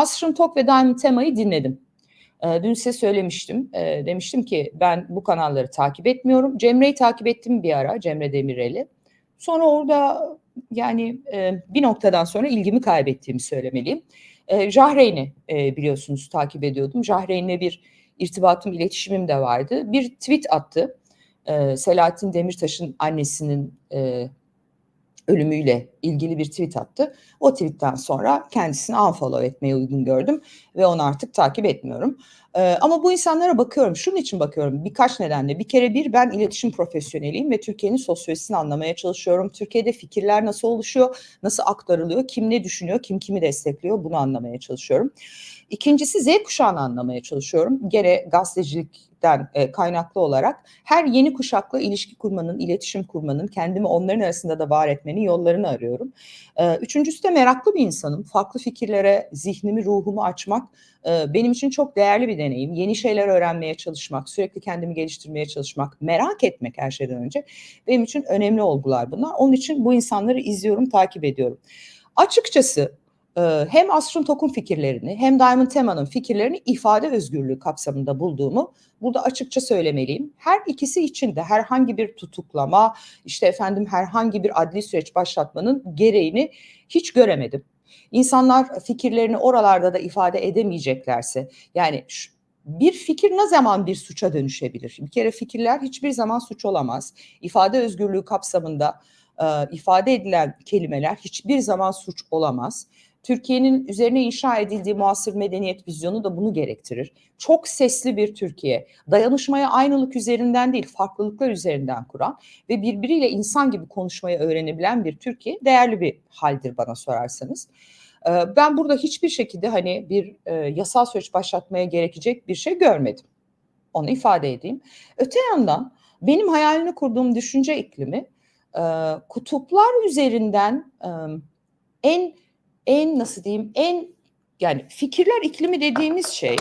Asrın Tok ve Diamond Tema'yı dinledim. E, dün size söylemiştim. E, demiştim ki ben bu kanalları takip etmiyorum. Cemre'yi takip ettim bir ara, Cemre Demirel'i. Sonra orada yani e, bir noktadan sonra ilgimi kaybettiğimi söylemeliyim. E, Jahreyn'i e, biliyorsunuz takip ediyordum. Jahreyn'le bir irtibatım, iletişimim de vardı. Bir tweet attı. E, Selahattin Demirtaş'ın annesinin e, ölümüyle ilgili bir tweet attı. O tweetten sonra kendisini unfollow etmeye uygun gördüm ve onu artık takip etmiyorum. Ee, ama bu insanlara bakıyorum. Şunun için bakıyorum birkaç nedenle. Bir kere bir ben iletişim profesyoneliyim ve Türkiye'nin sosyolojisini anlamaya çalışıyorum. Türkiye'de fikirler nasıl oluşuyor, nasıl aktarılıyor, kim ne düşünüyor, kim kimi destekliyor bunu anlamaya çalışıyorum. İkincisi Z kuşağını anlamaya çalışıyorum. Gene gazetecilikten e, kaynaklı olarak her yeni kuşakla ilişki kurmanın, iletişim kurmanın, kendimi onların arasında da var etmenin yollarını arıyorum. E, üçüncüsü de meraklı bir insanım. Farklı fikirlere zihnimi, ruhumu açmak e, benim için çok değerli bir deneyim. Yeni şeyler öğrenmeye çalışmak, sürekli kendimi geliştirmeye çalışmak, merak etmek her şeyden önce benim için önemli olgular bunlar. Onun için bu insanları izliyorum, takip ediyorum. Açıkçası hem Asrın Tok'un fikirlerini hem Diamond Tema'nın fikirlerini ifade özgürlüğü kapsamında bulduğumu burada açıkça söylemeliyim. Her ikisi için de herhangi bir tutuklama, işte efendim herhangi bir adli süreç başlatmanın gereğini hiç göremedim. İnsanlar fikirlerini oralarda da ifade edemeyeceklerse yani bir fikir ne zaman bir suça dönüşebilir? Bir kere fikirler hiçbir zaman suç olamaz. İfade özgürlüğü kapsamında ifade edilen kelimeler hiçbir zaman suç olamaz. Türkiye'nin üzerine inşa edildiği muasır medeniyet vizyonu da bunu gerektirir. Çok sesli bir Türkiye, dayanışmaya aynılık üzerinden değil, farklılıklar üzerinden kuran ve birbiriyle insan gibi konuşmayı öğrenebilen bir Türkiye değerli bir haldir bana sorarsanız. Ben burada hiçbir şekilde hani bir yasal süreç başlatmaya gerekecek bir şey görmedim. Onu ifade edeyim. Öte yandan benim hayalini kurduğum düşünce iklimi kutuplar üzerinden en en nasıl diyeyim en yani fikirler iklimi dediğimiz şey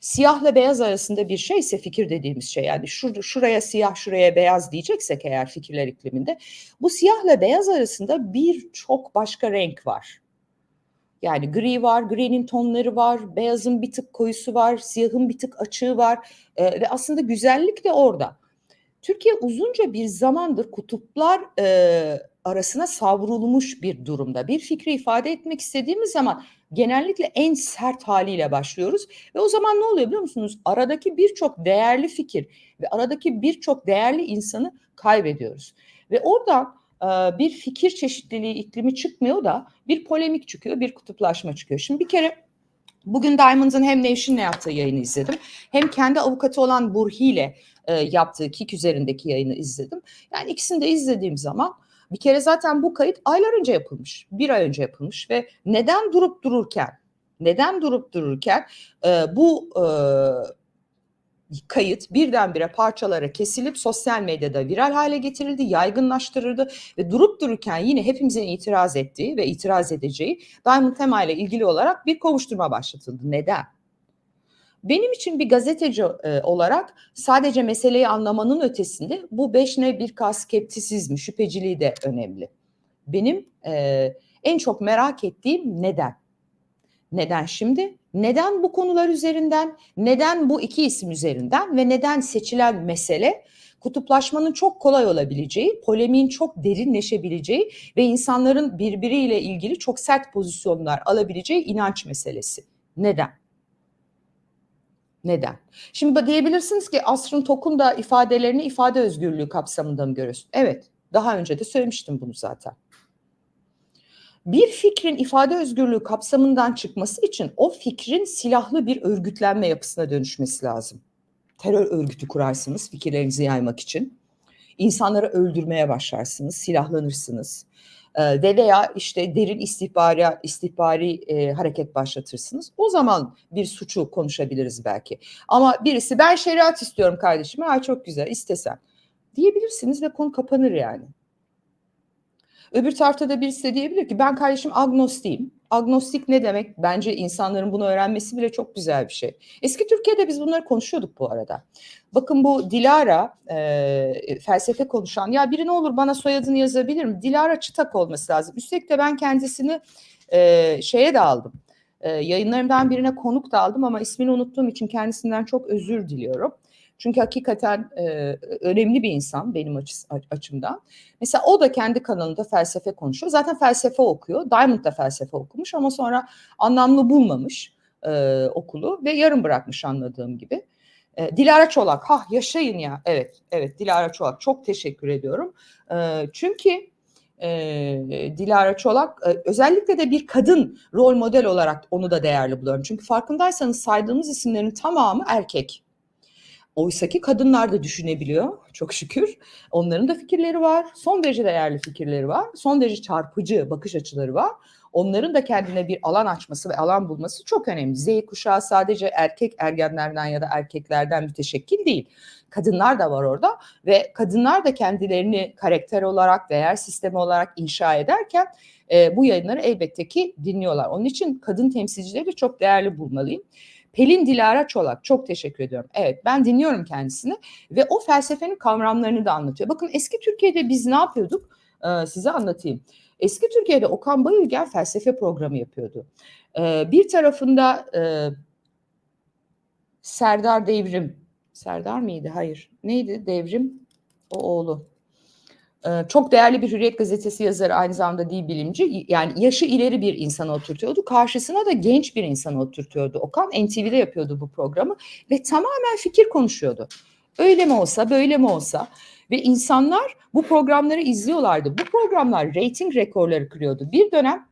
siyahla beyaz arasında bir şey ise fikir dediğimiz şey yani şur, şuraya siyah şuraya beyaz diyeceksek eğer fikirler ikliminde bu siyahla beyaz arasında birçok başka renk var. Yani gri var, gri'nin tonları var, beyazın bir tık koyusu var, siyahın bir tık açığı var ee, ve aslında güzellik de orada. Türkiye uzunca bir zamandır kutuplar e, arasına savrulmuş bir durumda. Bir fikri ifade etmek istediğimiz zaman genellikle en sert haliyle başlıyoruz ve o zaman ne oluyor biliyor musunuz? Aradaki birçok değerli fikir ve aradaki birçok değerli insanı kaybediyoruz. Ve oradan e, bir fikir çeşitliliği iklimi çıkmıyor da bir polemik çıkıyor, bir kutuplaşma çıkıyor. Şimdi bir kere Bugün Diamond'ın hem Nevşin'le yaptığı yayını izledim. Hem kendi avukatı olan Burhi ile e, yaptığı Kik üzerindeki yayını izledim. Yani ikisini de izlediğim zaman bir kere zaten bu kayıt aylar önce yapılmış. Bir ay önce yapılmış ve neden durup dururken neden durup dururken e, bu e, kayıt birdenbire parçalara kesilip sosyal medyada viral hale getirildi, yaygınlaştırıldı ve durup dururken yine hepimizin itiraz ettiği ve itiraz edeceği Diamond Tema ile ilgili olarak bir kovuşturma başlatıldı. Neden? Benim için bir gazeteci e, olarak sadece meseleyi anlamanın ötesinde bu beş ne bir k skeptisizmi, şüpheciliği de önemli. Benim e, en çok merak ettiğim neden? Neden şimdi? Neden bu konular üzerinden? Neden bu iki isim üzerinden? Ve neden seçilen mesele kutuplaşmanın çok kolay olabileceği, polemiğin çok derinleşebileceği ve insanların birbiriyle ilgili çok sert pozisyonlar alabileceği inanç meselesi. Neden? Neden? Şimdi diyebilirsiniz ki Asrın Tok'un da ifadelerini ifade özgürlüğü kapsamında mı görüyorsun? Evet, daha önce de söylemiştim bunu zaten. Bir fikrin ifade özgürlüğü kapsamından çıkması için o fikrin silahlı bir örgütlenme yapısına dönüşmesi lazım. Terör örgütü kurarsınız fikirlerinizi yaymak için. İnsanları öldürmeye başlarsınız, silahlanırsınız ve veya işte derin istihbari, istihbari e, hareket başlatırsınız. O zaman bir suçu konuşabiliriz belki. Ama birisi ben şeriat istiyorum kardeşim. Ha çok güzel istesen diyebilirsiniz ve konu kapanır yani. Öbür tarafta da birisi de diyebilir ki ben kardeşim agnostiyim. Agnostik ne demek? Bence insanların bunu öğrenmesi bile çok güzel bir şey. Eski Türkiye'de biz bunları konuşuyorduk bu arada. Bakın bu Dilara e, felsefe konuşan ya biri ne olur bana soyadını yazabilir mi? Dilara Çıtak olması lazım. Üstelik de ben kendisini e, şeye de aldım. E, yayınlarımdan birine konuk da aldım ama ismini unuttuğum için kendisinden çok özür diliyorum. Çünkü hakikaten e, önemli bir insan benim açıs, açımdan. Mesela o da kendi kanalında felsefe konuşuyor. Zaten felsefe okuyor. Diamond da felsefe okumuş ama sonra anlamlı bulmamış e, okulu ve yarım bırakmış anladığım gibi. E, Dilara Çolak, ha yaşayın ya. Evet, evet Dilara Çolak. Çok teşekkür ediyorum. E, çünkü e, Dilara Çolak e, özellikle de bir kadın rol model olarak onu da değerli buluyorum. Çünkü farkındaysanız saydığımız isimlerin tamamı erkek. Oysaki kadınlar da düşünebiliyor çok şükür. Onların da fikirleri var. Son derece değerli fikirleri var. Son derece çarpıcı bakış açıları var. Onların da kendine bir alan açması ve alan bulması çok önemli. Z kuşağı sadece erkek ergenlerden ya da erkeklerden müteşekkil değil. Kadınlar da var orada ve kadınlar da kendilerini karakter olarak, değer sistemi olarak inşa ederken e, bu yayınları elbette ki dinliyorlar. Onun için kadın temsilcileri çok değerli bulmalıyım. Pelin Dilara Çolak çok teşekkür ediyorum. Evet ben dinliyorum kendisini ve o felsefenin kavramlarını da anlatıyor. Bakın eski Türkiye'de biz ne yapıyorduk? Ee, size anlatayım. Eski Türkiye'de Okan Bayülgen felsefe programı yapıyordu. Ee, bir tarafında e, Serdar Devrim, Serdar mıydı? Hayır. Neydi Devrim? O oğlu. Ee, çok değerli bir Hürriyet gazetesi yazarı aynı zamanda değil bilimci. Yani yaşı ileri bir insana oturtuyordu. Karşısına da genç bir insana oturtuyordu. Okan NTV'de yapıyordu bu programı ve tamamen fikir konuşuyordu. Öyle mi olsa, böyle mi olsa ve insanlar bu programları izliyorlardı. Bu programlar reyting rekorları kırıyordu. Bir dönem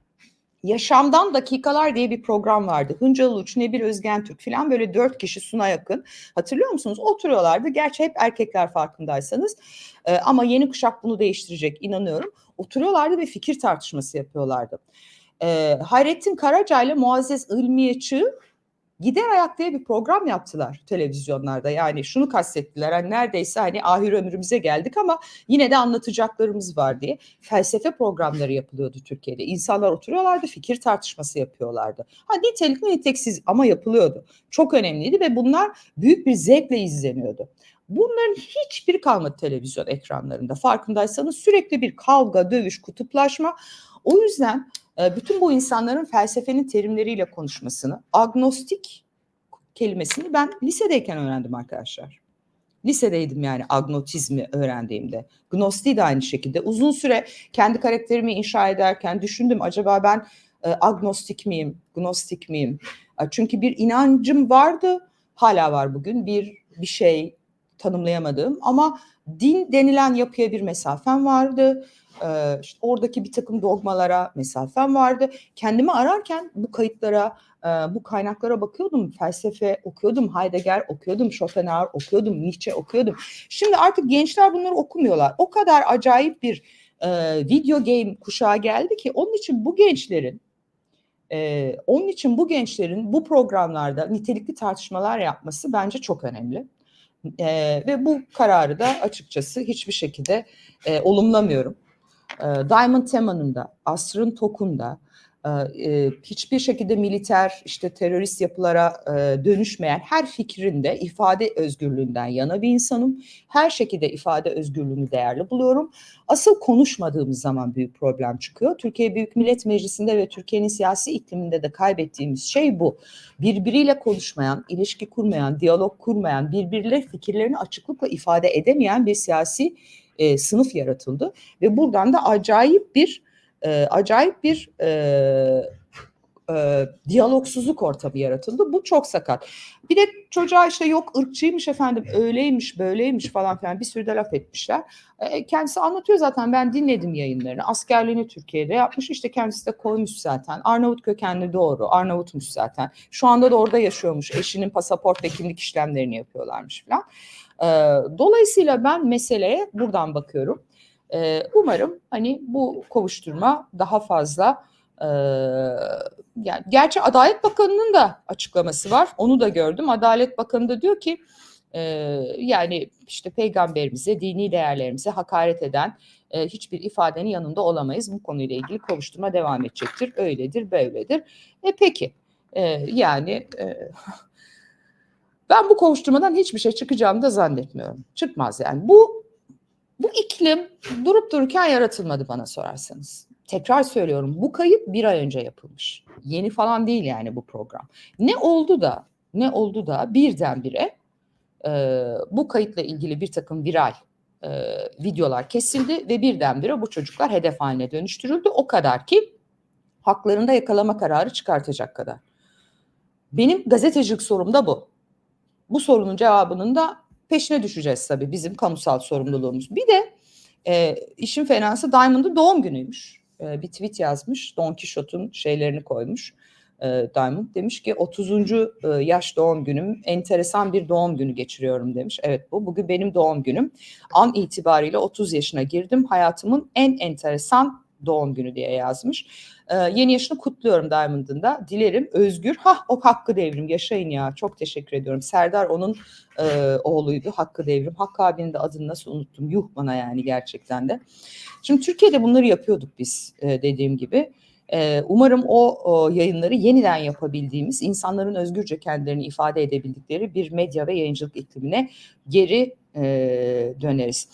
Yaşamdan Dakikalar diye bir program vardı. Hıncal Uluç, Nebil Özgen Türk falan böyle dört kişi Suna yakın. Hatırlıyor musunuz? Oturuyorlardı. Gerçi hep erkekler farkındaysanız. Ee, ama yeni kuşak bunu değiştirecek inanıyorum. Oturuyorlardı ve fikir tartışması yapıyorlardı. Ee, Hayrettin Karaca ile Muazzez İlmiyeçi gider ayak diye bir program yaptılar televizyonlarda. Yani şunu kastettiler hani neredeyse hani ahir ömrümüze geldik ama yine de anlatacaklarımız var diye. Felsefe programları yapılıyordu Türkiye'de. İnsanlar oturuyorlardı fikir tartışması yapıyorlardı. Ha nitelikli niteliksiz ama yapılıyordu. Çok önemliydi ve bunlar büyük bir zevkle izleniyordu. Bunların hiçbiri kalmadı televizyon ekranlarında. Farkındaysanız sürekli bir kavga, dövüş, kutuplaşma. O yüzden bütün bu insanların felsefenin terimleriyle konuşmasını, agnostik kelimesini ben lisedeyken öğrendim arkadaşlar. Lisedeydim yani agnotizmi öğrendiğimde. Gnosti de aynı şekilde. Uzun süre kendi karakterimi inşa ederken düşündüm acaba ben e, agnostik miyim, gnostik miyim? Çünkü bir inancım vardı, hala var bugün. Bir bir şey tanımlayamadığım ama din denilen yapıya bir mesafem vardı işte oradaki bir takım dogmalara mesafem vardı. Kendimi ararken bu kayıtlara, bu kaynaklara bakıyordum. Felsefe okuyordum, Heidegger okuyordum, Schopenhauer okuyordum, Nietzsche okuyordum. Şimdi artık gençler bunları okumuyorlar. O kadar acayip bir video game kuşağı geldi ki onun için bu gençlerin ee, onun için bu gençlerin bu programlarda nitelikli tartışmalar yapması bence çok önemli. Ee, ve bu kararı da açıkçası hiçbir şekilde e, olumlamıyorum. Diamond Teman'ın da, Asrın Tok'un da hiçbir şekilde militer işte terörist yapılara dönüşmeyen her fikrinde ifade özgürlüğünden yana bir insanım. Her şekilde ifade özgürlüğünü değerli buluyorum. Asıl konuşmadığımız zaman büyük problem çıkıyor. Türkiye Büyük Millet Meclisi'nde ve Türkiye'nin siyasi ikliminde de kaybettiğimiz şey bu. Birbiriyle konuşmayan, ilişki kurmayan, diyalog kurmayan, birbirleri fikirlerini açıklıkla ifade edemeyen bir siyasi e, sınıf yaratıldı ve buradan da acayip bir e, acayip bir e, e, diyalogsuzluk ortamı yaratıldı. Bu çok sakat. Bir de çocuğa işte yok ırkçıymış efendim öyleymiş böyleymiş falan filan bir sürü de laf etmişler. E, kendisi anlatıyor zaten ben dinledim yayınlarını. Askerliğini Türkiye'de yapmış işte kendisi de koymuş zaten. Arnavut kökenli doğru Arnavutmuş zaten. Şu anda da orada yaşıyormuş. Eşinin pasaport ve kimlik işlemlerini yapıyorlarmış falan. E, dolayısıyla ben meseleye buradan bakıyorum. E, umarım hani bu kovuşturma daha fazla e, yani gerçi Adalet Bakanı'nın da açıklaması var. Onu da gördüm. Adalet Bakanı da diyor ki e, yani işte peygamberimize, dini değerlerimize hakaret eden e, hiçbir ifadenin yanında olamayız. Bu konuyla ilgili kovuşturma devam edecektir. Öyledir, böyledir. E peki e, yani e, ben bu kovuşturmadan hiçbir şey çıkacağını da zannetmiyorum. Çıkmaz yani. Bu bu iklim durup dururken yaratılmadı bana sorarsanız. tekrar söylüyorum bu kayıt bir ay önce yapılmış. Yeni falan değil yani bu program. Ne oldu da ne oldu da birdenbire e, bu kayıtla ilgili bir takım viral e, videolar kesildi ve birdenbire bu çocuklar hedef haline dönüştürüldü. O kadar ki haklarında yakalama kararı çıkartacak kadar. Benim gazetecilik sorum da bu. Bu sorunun cevabının da peşine düşeceğiz tabii bizim kamusal sorumluluğumuz. Bir de e, işin fenası Diamond'ın doğum günüymüş. E, bir tweet yazmış. Don Quixote'un şeylerini koymuş. E, Diamond demiş ki 30. e, yaş doğum günüm enteresan bir doğum günü geçiriyorum demiş. Evet bu bugün benim doğum günüm. An itibariyle 30 yaşına girdim. Hayatımın en enteresan doğum günü diye yazmış. Ee, yeni yaşını kutluyorum Diamond'ın da. Dilerim özgür. Ha o Hakkı Devrim yaşayın ya. Çok teşekkür ediyorum. Serdar onun e, oğluydu Hakkı Devrim. Hakkı abinin de adını nasıl unuttum. Yuh bana yani gerçekten de. Şimdi Türkiye'de bunları yapıyorduk biz e, dediğim gibi. E, umarım o, o yayınları yeniden yapabildiğimiz, insanların özgürce kendilerini ifade edebildikleri bir medya ve yayıncılık iklimine geri e, döneriz.